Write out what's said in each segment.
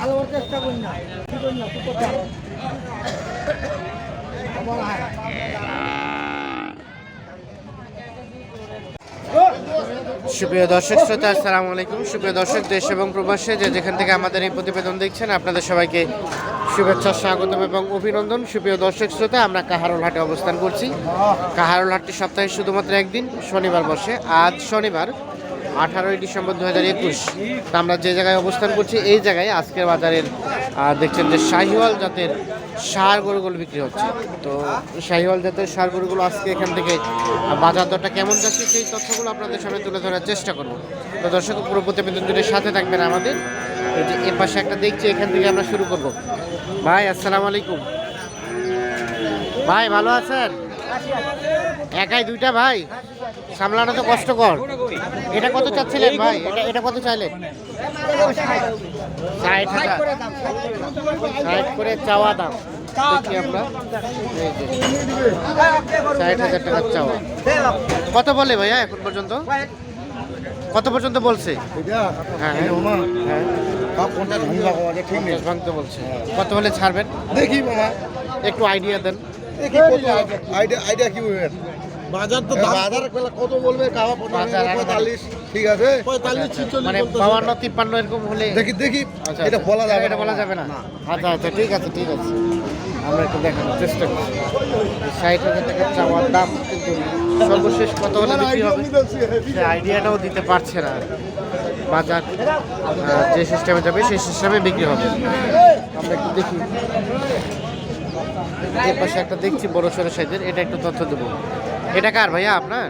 হালবার চেষ্টা করুন না। কি করুন না? হায়। সুপ্রিয় দর্শক শ্রোতা, আসসালামু আলাইকুম। সুপ্রিয় দর্শক, দেশ এবং প্রবাসে যে যেখান থেকে আমাদের এই প্রতিবেদন দেখছেন, আপনাদের সবাইকে শুভেচ্ছা, স্বাগতম এবং অভিনন্দন। সুপ্রিয় দর্শক শ্রোতা, আমরা কাহারোল হাটে অবস্থান করছি। কাহারোল হাটটি সপ্তাহে শুধুমাত্র একদিন, শনিবার বসে। আজ শনিবার আঠারোই ডিসেম্বর দু হাজার একুশ। তা আমরা যে জায়গায় অবস্থান করছি, এই জায়গায় আজকের বাজারের দেখছেন যে শাহিওয়াল জাতের সার গরুগুলো বিক্রি হচ্ছে। তো শাহিওয়াল জাতের সার গরুগুলো আজকে এখান থেকে বাজার দরটা কেমন যাচ্ছে সেই তথ্যগুলো আপনাদের সামনে তুলে ধরার চেষ্টা করব। তো দর্শক, পুরো প্রতিবেদন সাথে থাকবেন আমাদের। যে এ পাশে একটা দেখছি, এখান থেকে আমরা শুরু করব। ভাই, আসসালামু আলাইকুম। ভাই, ভালো আছেন? একাই দুইটা ভাই? সামলানো তো কষ্টকর। এটা কত চাচ্ছিলেন ভাই? এটা এটা কত চাইলেন? ষাট হাজার। ষাট করে চাওয়া দাম। দেখি আমরা। ষাট হাজার টাকার চাওয়া। কত বলে ভাইয়া এখন পর্যন্ত? কত পর্যন্ত বলছে? হ্যাঁ। কত হলে ছাড়বেন? দেখি মামা একটু আইডিয়া দেন। আইডিয়া আইডিয়া কি বাজার তো বাজার কত বলবে? কাওয়া পঁয়তাল্লিশ ঠিক আছে? পঁয়তাল্লিশ মানে বাউান্ন তিপ্পান্ন এরকম হলে দেখি দেখি আচ্ছা, এটা আচ্ছা। বলা যাবে এটা বলা যাবে না। আচ্ছা আচ্ছা ঠিক আছে ঠিক আছে। আমরা একটু দেখানোর চেষ্টা করছি। ষাট হাজার টাকার চাওয়ার দাম কিন্তু সর্বশেষ কত হলে বিক্রি হবে? সে আইডিয়াটাও দিতে পারছে না। বাজার যে সিস্টেমে যাবে সেই সিস্টেমে বিক্রি হবে। আমরা একটু দেখি। এর পাশে একটা দেখছি বড় সড়ো সাইজের এটা একটু তথ্য দেবো। এটা কার ভাইয়া আপনার?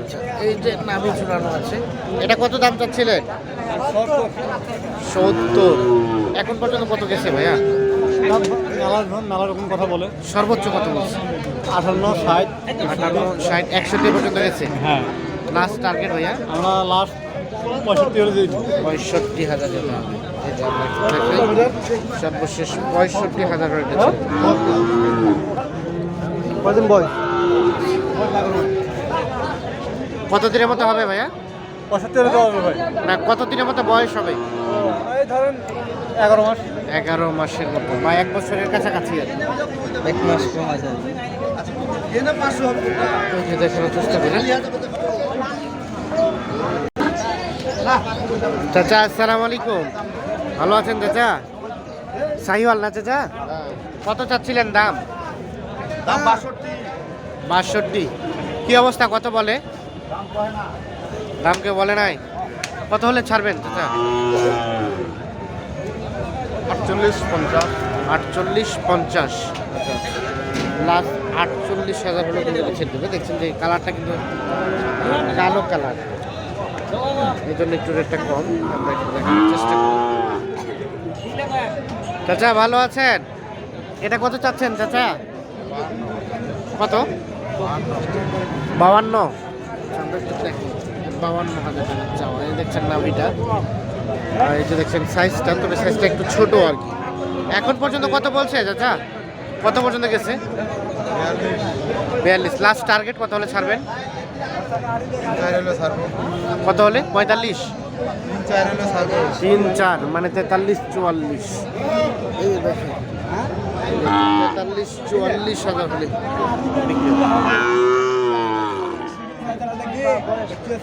আচ্ছা, এই যে নাভি ঝুলানো আছে। এটা কত দাম চাচ্ছিলেন? সত্তর। এখন পর্যন্ত কত গেছে ভাইয়া? নানা রকম কথা বলে। সর্বোচ্চ কত বলছে? আঠান্ন ষাট। আটান্ন ষাট একষট্টি পর্যন্ত গেছে? হ্যাঁ। লাস্ট টার্গেট ভাইয়া? আমরা লাস্ট পঁয়ষট্টি হলে দিয়েছি। পঁয়ষট্টি হাজার। সর্বশেষ পঁয়ষট্টি হাজার হয়ে গেছে। কদিন বয়স কত দিনের মতো হবে ভাইয়া? দেওয়া হবে ভাই। না কত দিনের মতো বয়স হবে? এই ধরেন এগারো মাস। এগারো মাসের মতো। বা এক বছরের কাছাকাছি এক মাস কম আছে দেখানোর চেষ্টা করি চাচা আসসালামু আলাইকুম। ভালো আছেন চাচা? সাহিওয়াল না চাচা? কত চাচ্ছিলেন দাম? দাম বাষট্টি। বাষট্টি। কি অবস্থা? কত বলে? দাম কেউ বলে নাই। কত হলে ছাড়বেন? চাচা? আটচল্লিশ পঞ্চাশ। আটচল্লিশ পঞ্চাশ। লাস্ট আটচল্লিশ হাজার হলে কিন্তু ছেড়ে দেবে। দেখছেন যে কালারটা কিন্তু কালো কালার। এই জন্য একটু রেটটা কম। আমরা একটু চেষ্টা করি। চাচা ভালো আছেন? এটা কত চাচ্ছেন চাচা? কত? বাউান্ন বাউান্ন হাজার টাকা চাওয়া এই দেখছেন নাভিটা। আর এই যে দেখছেন সাইজটা তবে সাইজটা একটু ছোট আর কি। এখন পর্যন্ত কত বলছে চাচা? কত পর্যন্ত গেছে? বিয়াল্লিশ। লাস্ট টার্গেট কত হলে ছাড়বেন? কত হলে? পঁয়তাল্লিশ? তিন চার মানে তেতাল্লিশ চুয়াল্লিশ। এই দেখেন। তেতাল্লিশ, চুয়াল্লিশ হাজার হলে।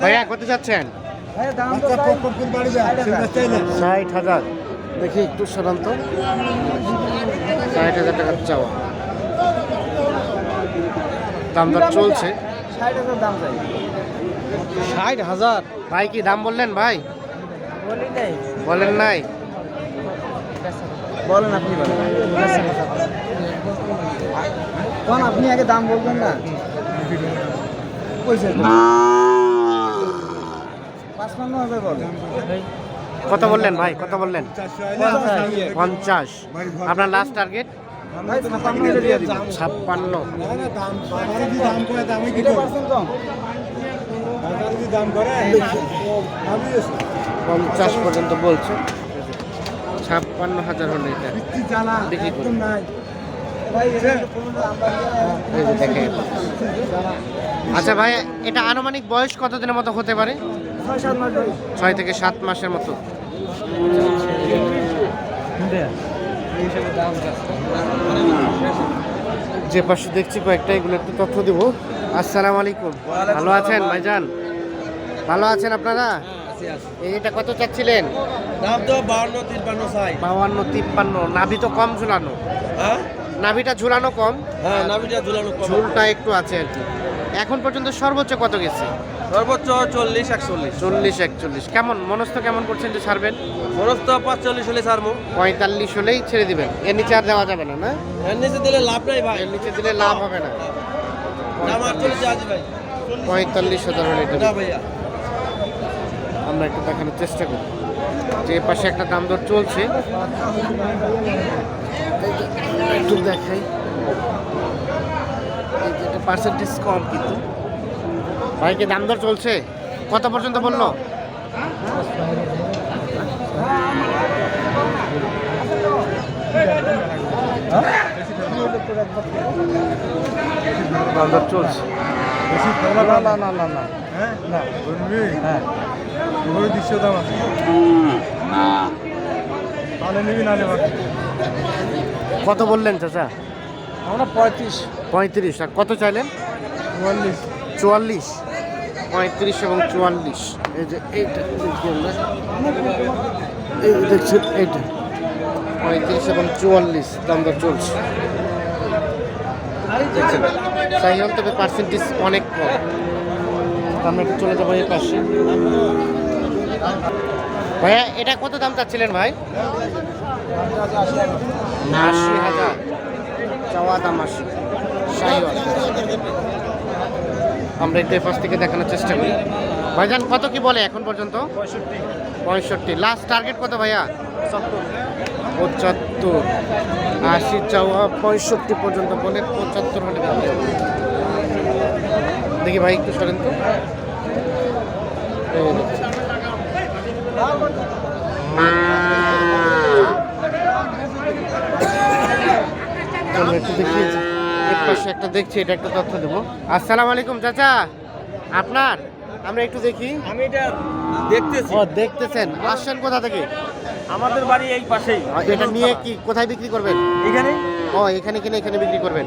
ভাইয়া, কত যাচ্ছেন? ষাট হাজার। দেখি একটু সাধারণত ষাট হাজার টাকার চাওয়া। দাম দর চলছে। ষাট হাজার দাম ষাট হাজার? ভাই, কি দাম বললেন ভাই? বলেন নাই। বলেন আপনি বলেন। কোন আপনি আগে দাম বলবেন না? পাঁচপান্ন হাজার বলেন। কত বললেন ভাই? কত বললেন? পঞ্চাশ। আপনার লাস্ট টার্গেট ভাই ছাপ্পান্ন। পঞ্চাশ পর্যন্ত বলছে। ছাপ্পান্ন হাজার হলে এটা। বিক্রি করুন ভাই এই যে দেখেন। আচ্ছা ভাই এটা আনুমানিক বয়স কতদিনের মতো হতে পারে? ছয় থেকে সাত মাসের মতো। যে পাশে দেখছি কয়েকটা এগুলো একটু তথ্য দেব। আসসালামু আলাইকুম। ভালো আছেন ভাইজান? ভালো আছেন আপনারা? এটা কত চাচ্ছিলেন? দাম তো বাহান্ন তিপ্পান্ন সাই বাউান্ন তিপ্পান্ন। নাভি তো কম ঝুলানো। হ্যাঁ? নাভিটা ঝুলানো কম? হ্যাঁ নাবিটা ঝুলানো কম। ঝুলটা একটু আছে আর কি। এখন পর্যন্ত সর্বোচ্চ কত গেছে? সর্বোচ্চ চল্লিশ একচল্লিশ। চল্লিশ একচল্লিশ। কেমন? মনস্থ কেমন করছেন যে ছাড়বেন? তো পাঁচচল্লিশ হলে ছাড়বো। পঁয়তাল্লিশ হলেই ছেড়ে দিবেন। এর নিচে আর দেওয়া যাবে না না? এর নিচে দিলে লাভ নাই ভাই। এর নিচে দিলে লাভ হবে না। পঁয়তাল্লিশ হাজার হলে এটা আমরা একটু দেখানোর চেষ্টা করি। যে পাশে একটা দাম দর চলছে। একটু দেখাই। পার্সেন্টেজ কম কিন্তু। ভাইকে দাম দর চলছে? কত পর্যন্ত বলল? দাম দর চলছে না না না না না। হ্যাঁ? না বলবি? হ্যাঁ। দৃশ্য দাম আছে। তাহলে নিবি না নেবা কত বললেন চাচা? আমরা পঁয়ত্রিশ। পঁয়ত্রিশ। আর কত চাইলেন? চুয়াল্লিশ। চুয়াল্লিশ। পঁয়ত্রিশ এবং চুয়াল্লিশ। এই যে এইটা দেখছি আমরা এই দেখছেন এইটা। পঁয়ত্রিশ এবং চুয়াল্লিশ। দাম দর চলছে। দেখছেন? তবে পার্সেন্টেজ অনেক কম। আমরা একটু চলে যাব এই পাশে। ভাইয়া এটা কত দাম চাচ্ছিলেন ভাই? আশি হাজার। চাওয়া দাম আশি। আমরা একটু পাশ থেকে দেখানোর চেষ্টা করি। ভাইজান কত কি বলে এখন পর্যন্ত? পঁয়ষট্টি। লাস্ট টার্গেট কত ভাইয়া? পঁচাত্তর। আশি চাওয়া পঁয়ষট্টি পর্যন্ত বলে পঁচাত্তর হলে। দেখি ভাই একটু সরেন তো। একটু দেখি। এর পাশে একটা দেখছি এটা একটা তথ্য দেবো। আসসালামু আলাইকুম চাচা। আপনার? আমরা একটু দেখি। আমি এটা দেখতেছি। ও দেখতেছেন। আসছেন কোথা থেকে? আমাদের বাড়ি এই পাশেই। আর এটা নিয়ে কি কোথায় বিক্রি করবেন? এখানে? ও এখানে কিনে এখানে বিক্রি করবেন।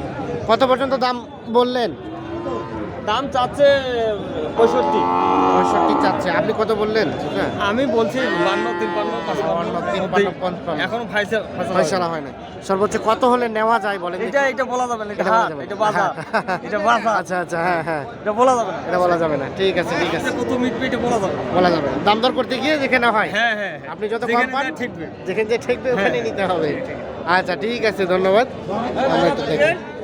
কত পর্যন্ত দাম বললেন? দাম চাচ্ছে পঁয়ষট্টি। পঁয়ষট্টি চাচ্ছে। আপনি কত বললেন? আমি বলছি বান্ন তিপ্পান্ন বাউান্ন, তিপ্পান্ন, পঞ্চান্ন। এখন ফাইসাল হয়। না সর্বোচ্চ কত হলে নেওয়া যায় বলেন এটা এটা বলা যাবে না এটা এটা না। এটা বাজার হ্যাঁ। আচ্ছা আচ্ছা হ্যাঁ হ্যাঁ। এটা বলা যাবে না। এটা বলা যাবে না। ঠিক আছে ঠিক আছে। কত মিটবে এটা বলা যাবে বলা যাবে না। দাম দর করতে গিয়ে দেখে না হয়। হ্যাঁ হ্যাঁ হ্যাঁ। আপনি যত কম যেখানে পান ঠিকবে। যেখানে যে ঠেকবে ওখানে হ্যাঁ। নিতে হবে। আচ্ছা ঠিক আছে ধন্যবাদ। আমরা দেখি।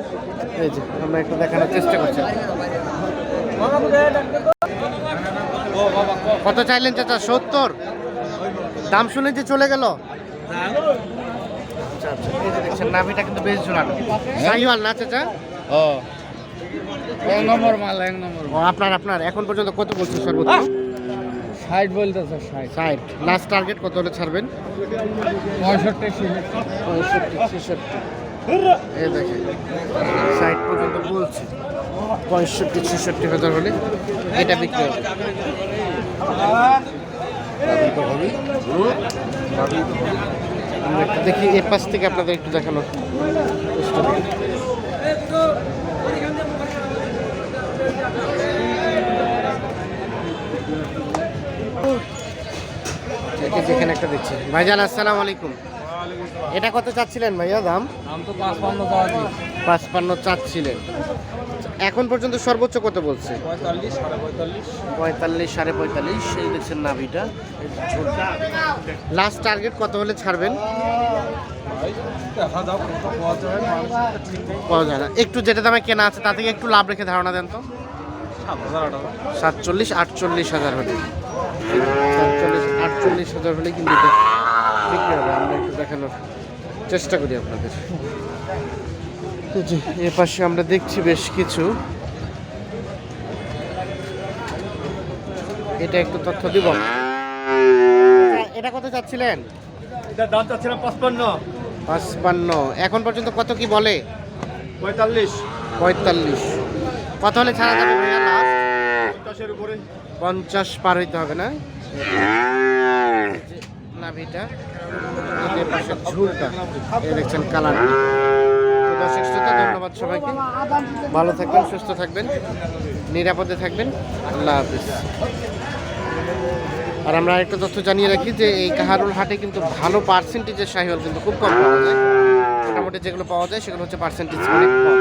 এই যে আমরা একটু দেখানোর চেষ্টা করছি। কত চাইলেন চাচা? সত্তর? দাম শুনে যে চলে গেল? আচ্ছা আচ্ছা দেখছেন নাভিটা কিন্তু বেশ সাইওয়াল না চাচা? এক নম্বর মাল এক নম্বর আপনার আপনার। এখন পর্যন্ত কত বলছে সর্বোচ্চ? ষাট ষাট। লাস্ট টার্গেট কত হলে ছাড়বেন? পঁয়ষট্টি পঁয়ষট্টি ছেষট্টি। এই দেখেন, ষাট পর্যন্ত বলছে। পঁয়ষট্টি, ছেষট্টি হাজার হলে এটা বিক্রি হবে। দেখি, এ পাশ থেকে আপনাদের একটু দেখানোর চেষ্টা এই একটা দেখছি। ভাইজান, আসসালামু আলাইকুম। এটা কত চাচ্ছিলেন ভাইয়া দাম? দাম তো পাঁচপান্ন চাচ্ছিলেন। এখন পর্যন্ত সর্বোচ্চ কত বলছে? পঁয়তাল্লিশ সাড়ে পঁয়তাল্লিশ। এই দেখছেন নাভিটা লাস্ট টার্গেট কত হলে ছাড়বেন? একটু যেটা দামে কেনা আছে তা থেকে একটু লাভ রেখে ধারণা দেন তো। সাতচল্লিশ আটচল্লিশ হাজার হলে। সাতচল্লিশ আটচল্লিশ হাজার হলে কিন্তু বিক্রি হবে আমরা একটু দেখানোর চেষ্টা করি আপনাদের। এ পাশে আমরা দেখছি বেশ কিছু। এটা একটু তথ্য দিব। এটা কত চাচ্ছিলেন? এটার দাম চাচ্ছিলাম পঁচপান্ন। পাঁচপান্ন। এখন পর্যন্ত কত কি বলে? পঁয়তাল্লিশ। পঁয়তাল্লিশ। কত হলে ছাড়া যাবে ভাইয়া পঞ্চাশের উপরে। পঞ্চাশ পার হইতে হবে না? নাভিটা দেখছেন কালার। ধন্যবাদ সবাইকে। ভালো থাকবেন, সুস্থ থাকবেন, নিরাপদে থাকবেন। আল্লাহ হাফিজ। আর আমরা একটা তথ্য জানিয়ে রাখি যে এই কাহারুল হাটে কিন্তু ভালো পার্সেন্টেজের শাহিওয়াল কিন্তু খুব কম পাওয়া যায়। মোটামুটি যেগুলো পাওয়া যায়, সেগুলো হচ্ছে পার্সেন্টেজ অনেক কম।